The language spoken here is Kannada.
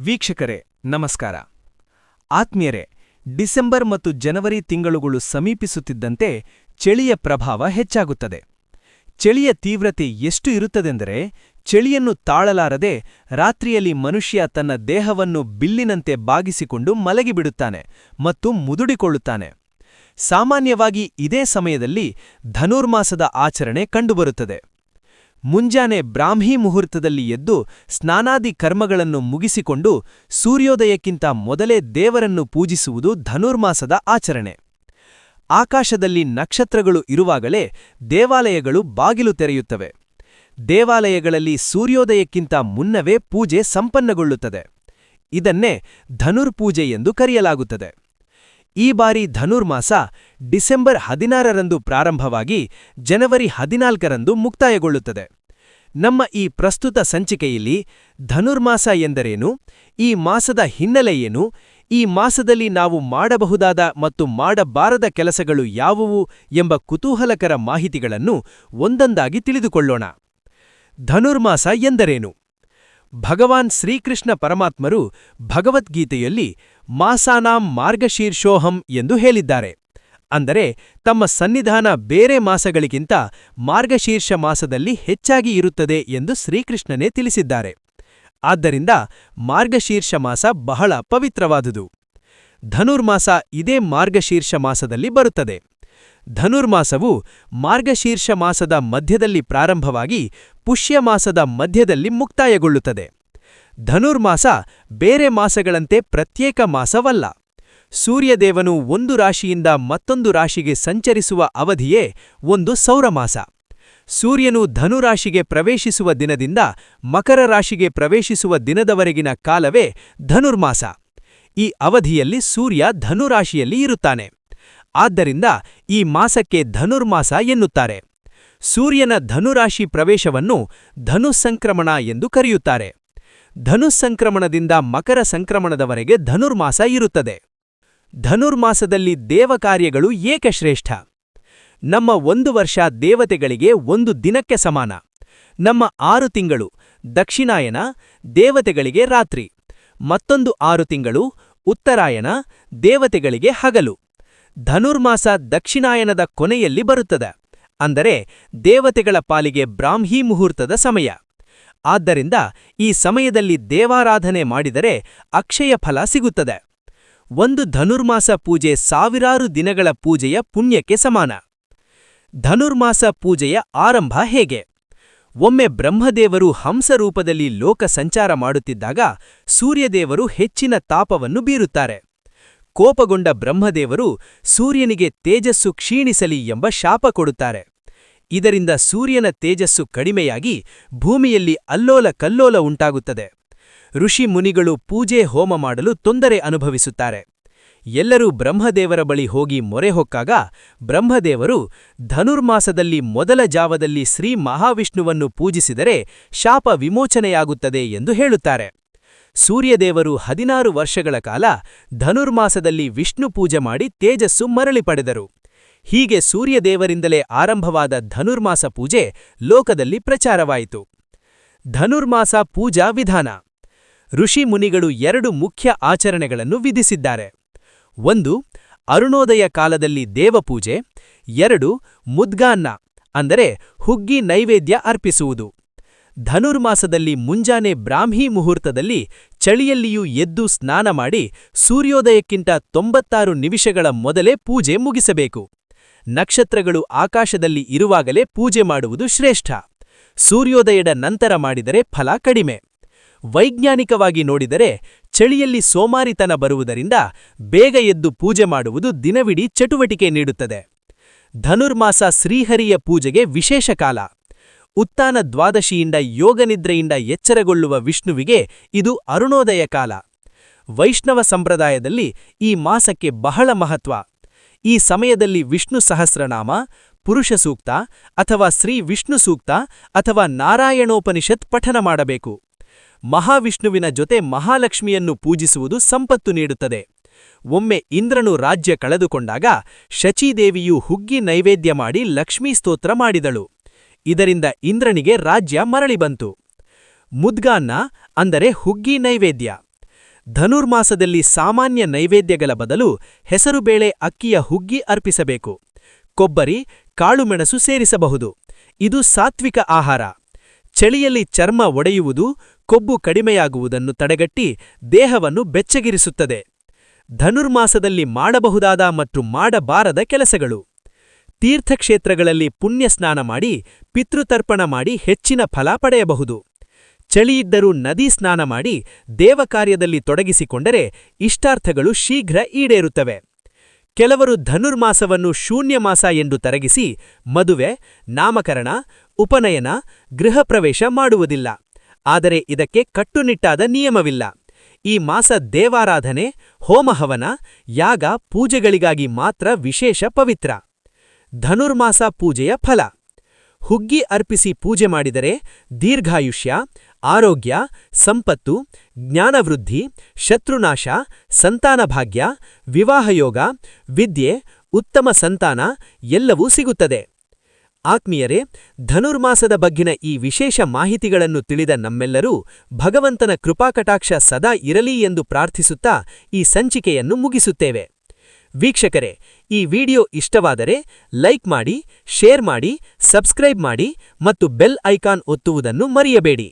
ವೀಕ್ಷಕರೇ, ನಮಸ್ಕಾರ. ಆತ್ಮೀಯರೇ, ಡಿಸೆಂಬರ್ ಮತ್ತು ಜನವರಿ ತಿಂಗಳುಗಳು ಸಮೀಪಿಸುತ್ತಿದ್ದಂತೆ ಚಳಿಯ ಪ್ರಭಾವ ಹೆಚ್ಚಾಗುತ್ತದೆ. ಚಳಿಯ ತೀವ್ರತೆ ಎಷ್ಟು ಇರುತ್ತದೆಂದರೆ, ಚಳಿಯನ್ನು ತಾಳಲಾರದೆ ರಾತ್ರಿಯಲ್ಲಿ ಮನುಷ್ಯ ತನ್ನ ದೇಹವನ್ನು ಬಿಲ್ಲಿನಂತೆ ಬಾಗಿಸಿಕೊಂಡು ಮಲಗಿಬಿಡುತ್ತಾನೆ ಮತ್ತು ಮುದುಡಿಕೊಳ್ಳುತ್ತಾನೆ. ಸಾಮಾನ್ಯವಾಗಿ ಇದೇ ಸಮಯದಲ್ಲಿ ಧನುರ್ಮಾಸದ ಆಚರಣೆ ಕಂಡುಬರುತ್ತದೆ. ಮುಂಜಾನೆ ಬ್ರಾಹ್ಮಿ ಮುಹೂರ್ತದಲ್ಲಿ ಎದ್ದು ಸ್ನಾನಾದಿ ಕರ್ಮಗಳನ್ನು ಮುಗಿಸಿಕೊಂಡು ಸೂರ್ಯೋದಯಕ್ಕಿಂತ ಮೊದಲೇ ದೇವರನ್ನು ಪೂಜಿಸುವುದು ಧನುರ್ಮಾಸದ ಆಚರಣೆ. ಆಕಾಶದಲ್ಲಿ ನಕ್ಷತ್ರಗಳು ಇರುವಾಗಲೇ ದೇವಾಲಯಗಳು ಬಾಗಿಲು ತೆರೆಯುತ್ತವೆ. ದೇವಾಲಯಗಳಲ್ಲಿ ಸೂರ್ಯೋದಯಕ್ಕಿಂತ ಮುನ್ನವೇ ಪೂಜೆ ಸಂಪನ್ನಗೊಳ್ಳುತ್ತದೆ. ಇದನ್ನೇ ಧನುರ್ಪೂಜೆ ಎಂದು ಕರೆಯಲಾಗುತ್ತದೆ. ಈ ಬಾರಿ ಧನುರ್ಮಾಸ ಡಿಸೆಂಬರ್ ಹದಿನಾರರಂದು ಪ್ರಾರಂಭವಾಗಿ ಜನವರಿ ಹದಿನಾಲ್ಕರಂದು ಮುಕ್ತಾಯಗೊಳ್ಳುತ್ತದೆ. ನಮ್ಮ ಈ ಪ್ರಸ್ತುತ ಸಂಚಿಕೆಯಲ್ಲಿ ಧನುರ್ಮಾಸ ಎಂದರೇನು, ಈ ಮಾಸದ ಹಿನ್ನೆಲೆ ಏನು, ಈ ಮಾಸದಲ್ಲಿ ನಾವು ಮಾಡಬಹುದಾದ ಮತ್ತು ಮಾಡಬಾರದ ಕೆಲಸಗಳು ಯಾವುವು ಎಂಬ ಕುತೂಹಲಕರ ಮಾಹಿತಿಗಳನ್ನು ಒಂದೊಂದಾಗಿ ತಿಳಿದುಕೊಳ್ಳೋಣ. ಧನುರ್ಮಾಸ ಎಂದರೇನು? ಭಗವಾನ್ ಶ್ರೀಕೃಷ್ಣ ಪರಮಾತ್ಮರು ಭಗವದ್ಗೀತೆಯಲ್ಲಿ ಮಾಸಾನಾಂ ಮಾರ್ಗಶೀರ್ಷೋಹಂ ಎಂದು ಹೇಳಿದ್ದಾರೆ. ಅಂದರೆ ತಮ್ಮ ಸನ್ನಿಧಾನ ಬೇರೆ ಮಾಸಗಳಿಗಿಂತ ಮಾರ್ಗಶೀರ್ಷ ಮಾಸದಲ್ಲಿ ಹೆಚ್ಚಾಗಿ ಇರುತ್ತದೆ ಎಂದು ಶ್ರೀಕೃಷ್ಣನೇ ತಿಳಿಸಿದ್ದಾರೆ. ಆದ್ದರಿಂದ ಮಾರ್ಗಶೀರ್ಷ ಮಾಸ ಬಹಳ ಪವಿತ್ರವಾದುದು. ಧನುರ್ಮಾಸ ಇದೇ ಮಾರ್ಗಶೀರ್ಷ ಮಾಸದಲ್ಲಿ ಬರುತ್ತದೆ. ಧನುರ್ಮಾಸವು ಮಾರ್ಗಶೀರ್ಷ ಮಾಸದ ಮಧ್ಯದಲ್ಲಿ ಪ್ರಾರಂಭವಾಗಿ ಪುಷ್ಯಮಾಸದ ಮಧ್ಯದಲ್ಲಿ ಮುಕ್ತಾಯಗೊಳ್ಳುತ್ತದೆ. ಧನುರ್ಮಾಸ ಬೇರೆ ಮಾಸಗಳಂತೆ ಪ್ರತ್ಯೇಕ ಮಾಸವಲ್ಲ. ಸೂರ್ಯದೇವನು ಒಂದು ರಾಶಿಯಿಂದ ಮತ್ತೊಂದು ರಾಶಿಗೆ ಸಂಚರಿಸುವ ಅವಧಿಯೇ ಒಂದು ಸೌರಮಾಸ. ಸೂರ್ಯನು ಧನುರಾಶಿಗೆ ಪ್ರವೇಶಿಸುವ ದಿನದಿಂದ ಮಕರ ರಾಶಿಗೆ ಪ್ರವೇಶಿಸುವ ದಿನದವರೆಗಿನ ಕಾಲವೇ ಧನುರ್ಮಾಸ. ಈ ಅವಧಿಯಲ್ಲಿ ಸೂರ್ಯ ಧನುರಾಶಿಯಲ್ಲಿ ಇರುತ್ತಾನೆ. ಆದ್ದರಿಂದ ಈ ಮಾಸಕ್ಕೆ ಧನುರ್ಮಾಸ ಎನ್ನುತ್ತಾರೆ. ಸೂರ್ಯನ ಧನುರಾಶಿ ಪ್ರವೇಶವನ್ನು ಧನುಸ್ಸಂಕ್ರಮಣ ಎಂದು ಕರೆಯುತ್ತಾರೆ. ಧನುಸ್ಸಂಕ್ರಮಣದಿಂದ ಮಕರ ಸಂಕ್ರಮಣದವರೆಗೆ ಧನುರ್ಮಾಸ ಇರುತ್ತದೆ. ಧನುರ್ಮಾಸದಲ್ಲಿ ದೇವಕಾರ್ಯಗಳು ಏಕೆ ಶ್ರೇಷ್ಠ? ನಮ್ಮ ಒಂದು ವರ್ಷ ದೇವತೆಗಳಿಗೆ ಒಂದು ದಿನಕ್ಕೆ ಸಮಾನ. ನಮ್ಮ ಆರು ತಿಂಗಳು ದಕ್ಷಿಣಾಯನ, ದೇವತೆಗಳಿಗೆ ರಾತ್ರಿ. ಮತ್ತೊಂದು ಆರು ತಿಂಗಳು ಉತ್ತರಾಯಣ ದೇವತೆಗಳಿಗೆ ಹಗಲು. ಧನುರ್ಮಾಸ ದಕ್ಷಿಣಾಯನದ ಕೊನೆಯಲ್ಲಿ ಬರುತ್ತದೆ. ಅಂದರೆ ದೇವತೆಗಳ ಪಾಲಿಗೆ ಬ್ರಾಹ್ಮೀ ಮುಹೂರ್ತದ ಸಮಯ. ಆದ್ದರಿಂದ ಈ ಸಮಯದಲ್ಲಿ ದೇವಾರಾಧನೆ ಮಾಡಿದರೆ ಅಕ್ಷಯ ಫಲ ಸಿಗುತ್ತದೆ. ಒಂದು ಧನುರ್ಮಾಸ ಪೂಜೆ ಸಾವಿರಾರು ದಿನಗಳ ಪೂಜೆಯ ಪುಣ್ಯಕ್ಕೆ ಸಮಾನ. ಧನುರ್ಮಾಸ ಪೂಜೆಯ ಆರಂಭ ಹೇಗೆ? ಒಮ್ಮೆ ಬ್ರಹ್ಮದೇವರು ಹಂಸರೂಪದಲ್ಲಿ ಲೋಕ ಸಂಚಾರ ಮಾಡುತ್ತಿದ್ದಾಗ ಸೂರ್ಯದೇವರು ಹೆಚ್ಚಿನ ತಾಪವನ್ನು ಬೀರುತ್ತಾರೆ. ಕೋಪಗೊಂಡ ಬ್ರಹ್ಮದೇವರು ಸೂರ್ಯನಿಗೆ ತೇಜಸ್ಸು ಕ್ಷೀಣಿಸಲಿ ಎಂಬ ಶಾಪ ಕೊಡುತ್ತಾರೆ. ಇದರಿಂದ ಸೂರ್ಯನ ತೇಜಸ್ಸು ಕಡಿಮೆಯಾಗಿ ಭೂಮಿಯಲ್ಲಿ ಅಲ್ಲೋಲ ಕಲ್ಲೋಲ ಉಂಟಾಗುತ್ತದೆ. ಋಷಿ ಮುನಿಗಳು ಪೂಜೆ ಹೋಮ ಮಾಡಲು ತೊಂದರೆ ಅನುಭವಿಸುತ್ತಾರೆ. ಎಲ್ಲರೂ ಬ್ರಹ್ಮದೇವರ ಬಳಿ ಹೋಗಿ ಮೊರೆ ಹೊಕ್ಕಾಗ ಬ್ರಹ್ಮದೇವರು ಧನುರ್ಮಾಸದಲ್ಲಿ ಮೊದಲ ಜಾವದಲ್ಲಿ ಶ್ರೀ ಮಹಾವಿಷ್ಣುವನ್ನು ಪೂಜಿಸಿದರೆ ಶಾಪ ವಿಮೋಚನೆಯಾಗುತ್ತದೆ ಎಂದು ಹೇಳುತ್ತಾರೆ. ಸೂರ್ಯದೇವರು ಹದಿನಾರು ವರ್ಷಗಳ ಕಾಲ ಧನುರ್ಮಾಸದಲ್ಲಿ ವಿಷ್ಣು ಪೂಜೆ ಮಾಡಿ ತೇಜಸ್ಸು ಮರಳಿ ಪಡೆದರು. ಹೀಗೆ ಸೂರ್ಯದೇವರಿಂದಲೇ ಆರಂಭವಾದ ಧನುರ್ಮಾಸ ಪೂಜೆ ಲೋಕದಲ್ಲಿ ಪ್ರಚಾರವಾಯಿತು. ಧನುರ್ಮಾಸ ಪೂಜಾ ವಿಧಾನ. ಋಷಿ ಮುನಿಗಳು ಎರಡು ಮುಖ್ಯ ಆಚರಣೆಗಳನ್ನು ವಿಧಿಸಿದ್ದಾರೆ. ಒಂದು, ಅರುಣೋದಯ ಕಾಲದಲ್ಲಿ ದೇವಪೂಜೆ. ಎರಡು, ಮುದ್ಗಾನ್ನ, ಅಂದರೆ ಹುಗ್ಗಿ ನೈವೇದ್ಯ ಅರ್ಪಿಸುವುದು. ಧನುರ್ಮಾಸದಲ್ಲಿ ಮುಂಜಾನೆ ಬ್ರಾಹ್ಮಿ ಮುಹೂರ್ತದಲ್ಲಿ ಚಳಿಯಲ್ಲಿಯೂ ಎದ್ದು ಸ್ನಾನ ಮಾಡಿ ಸೂರ್ಯೋದಯಕ್ಕಿಂತ ತೊಂಬತ್ತಾರು ನಿಮಿಷಗಳ ಮೊದಲೇ ಪೂಜೆ ಮುಗಿಸಬೇಕು. ನಕ್ಷತ್ರಗಳು ಆಕಾಶದಲ್ಲಿ ಇರುವಾಗಲೇ ಪೂಜೆ ಮಾಡುವುದು ಶ್ರೇಷ್ಠ. ಸೂರ್ಯೋದಯದ ನಂತರ ಮಾಡಿದರೆ ಫಲ ಕಡಿಮೆ. ವೈಜ್ಞಾನಿಕವಾಗಿ ನೋಡಿದರೆ ಚಳಿಯಲ್ಲಿ ಸೋಮಾರಿತನ ಬರುವುದರಿಂದ ಬೇಗ ಎದ್ದು ಪೂಜೆ ಮಾಡುವುದು ದಿನವಿಡೀ ಚಟುವಟಿಕೆ ನೀಡುತ್ತದೆ. ಧನುರ್ಮಾಸ ಶ್ರೀಹರಿಯ ಪೂಜೆಗೆ ವಿಶೇಷ ಕಾಲ. ಉತ್ತಾನ ದ್ವಾದಶಿಯಿಂದ ಯೋಗನಿದ್ರೆಯಿಂದ ಎಚ್ಚರಗೊಳ್ಳುವ ವಿಷ್ಣುವಿಗೆ ಇದು ಅರುಣೋದಯ ಕಾಲ. ವೈಷ್ಣವ ಸಂಪ್ರದಾಯದಲ್ಲಿ ಈ ಮಾಸಕ್ಕೆ ಬಹಳ ಮಹತ್ವ. ಈ ಸಮಯದಲ್ಲಿ ವಿಷ್ಣು ಸಹಸ್ರನಾಮ, ಪುರುಷ ಸೂಕ್ತ ಅಥವಾ ಶ್ರೀ ವಿಷ್ಣು ಸೂಕ್ತ ಅಥವಾ ನಾರಾಯಣೋಪನಿಷತ್ ಪಠನ ಮಾಡಬೇಕು. ಮಹಾವಿಷ್ಣುವಿನ ಜೊತೆ ಮಹಾಲಕ್ಷ್ಮಿಯನ್ನು ಪೂಜಿಸುವುದು ಸಂಪತ್ತು ನೀಡುತ್ತದೆ. ಒಮ್ಮೆ ಇಂದ್ರನು ರಾಜ್ಯ ಕಳೆದುಕೊಂಡಾಗ ಶಚೀದೇವಿಯು ಹುಗ್ಗಿ ನೈವೇದ್ಯ ಮಾಡಿ ಲಕ್ಷ್ಮೀ ಸ್ತೋತ್ರ ಮಾಡಿದಳು. ಇದರಿಂದ ಇಂದ್ರನಿಗೆ ರಾಜ್ಯ ಮರಳಿ ಬಂತು. ಮುದ್ಗಾನ್ನ ಅಂದರೆ ಹುಗ್ಗಿ ನೈವೇದ್ಯ. ಧನುರ್ಮಾಸದಲ್ಲಿ ಸಾಮಾನ್ಯ ನೈವೇದ್ಯಗಳ ಬದಲು ಹೆಸರುಬೇಳೆ ಅಕ್ಕಿಯ ಹುಗ್ಗಿ ಅರ್ಪಿಸಬೇಕು. ಕೊಬ್ಬರಿ, ಕಾಳುಮೆಣಸು ಸೇರಿಸಬಹುದು. ಇದು ಸಾತ್ವಿಕ ಆಹಾರ. ಚಳಿಯಲ್ಲಿ ಚರ್ಮ ಒಡೆಯುವುದು ಕೊಬ್ಬು ಕಡಿಮೆಯಾಗುವುದನ್ನು ತಡೆಗಟ್ಟಿ ದೇಹವನ್ನು ಬೆಚ್ಚಗಿರಿಸುತ್ತದೆ. ಧನುರ್ಮಾಸದಲ್ಲಿ ಮಾಡಬಹುದಾದ ಮತ್ತು ಮಾಡಬಾರದ ಕೆಲಸಗಳು. ತೀರ್ಥಕ್ಷೇತ್ರಗಳಲ್ಲಿ ಪುಣ್ಯಸ್ನಾನ ಮಾಡಿ, ಪಿತೃತರ್ಪಣ ಮಾಡಿ ಹೆಚ್ಚಿನ ಫಲ ಪಡೆಯಬಹುದು. ಚಳಿಯಿದ್ದರೂ ನದಿ ಸ್ನಾನ ಮಾಡಿ, ದೇವಕಾರ್ಯದಲ್ಲಿ ತೊಡಗಿಸಿಕೊಂಡರೆ ಇಷ್ಟಾರ್ಥಗಳು ಶೀಘ್ರ ಈಡೇರುತ್ತವೆ. ಕೆಲವರು ಧನುರ್ಮಾಸವನ್ನು ಶೂನ್ಯಮಾಸ ಎಂದು ತರಗಿಸಿ ಮದುವೆ, ನಾಮಕರಣ, ಉಪನಯನ, ಗೃಹಪ್ರವೇಶ ಮಾಡುವುದಿಲ್ಲ. ಆದರೆ ಇದಕ್ಕೆ ಕಟ್ಟುನಿಟ್ಟಾದ ನಿಯಮವಿಲ್ಲ. ಈ ಮಾಸ ದೇವಾರಾಧನೆ, ಹೋಮಹವನ, ಯಾಗ, ಪೂಜೆಗಳಿಗಾಗಿ ಮಾತ್ರ ವಿಶೇಷ ಪವಿತ್ರ. ಧನುರ್ಮಾಸ ಪೂಜೆಯ ಫಲ. ಹುಗ್ಗಿ ಅರ್ಪಿಸಿ ಪೂಜೆ ಮಾಡಿದರೆ ದೀರ್ಘಾಯುಷ್ಯ, ಆರೋಗ್ಯ, ಸಂಪತ್ತು, ಜ್ಞಾನವೃದ್ಧಿ, ಶತ್ರುನಾಶ, ಸಂತಾನಭಾಗ್ಯ, ವಿವಾಹಯೋಗ, ವಿದ್ಯೆ, ಉತ್ತಮ ಸಂತಾನ ಎಲ್ಲವೂ ಸಿಗುತ್ತದೆ. ಆತ್ಮೀಯರೇ, ಧನುರ್ಮಾಸದ ಬಗ್ಗಿನ ಈ ವಿಶೇಷ ಮಾಹಿತಿಗಳನ್ನು ತಿಳಿದ ನಮ್ಮೆಲ್ಲರೂ ಭಗವಂತನ ಕೃಪಾಕಟಾಕ್ಷ ಸದಾ ಇರಲಿ ಎಂದು ಪ್ರಾರ್ಥಿಸುತ್ತಾ ಈ ಸಂಚಿಕೆಯನ್ನು ಮುಗಿಸುತ್ತೇವೆ. ವೀಕ್ಷಕರೇ, ಈ ವಿಡಿಯೋ ಇಷ್ಟವಾದರೆ ಲೈಕ್ ಮಾಡಿ, ಶೇರ್ ಮಾಡಿ, ಸಬ್ಸ್ಕ್ರೈಬ್ ಮಾಡಿ ಮತ್ತು ಬೆಲ್ ಐಕಾನ್ ಒತ್ತುವುದನ್ನು ಮರೆಯಬೇಡಿ.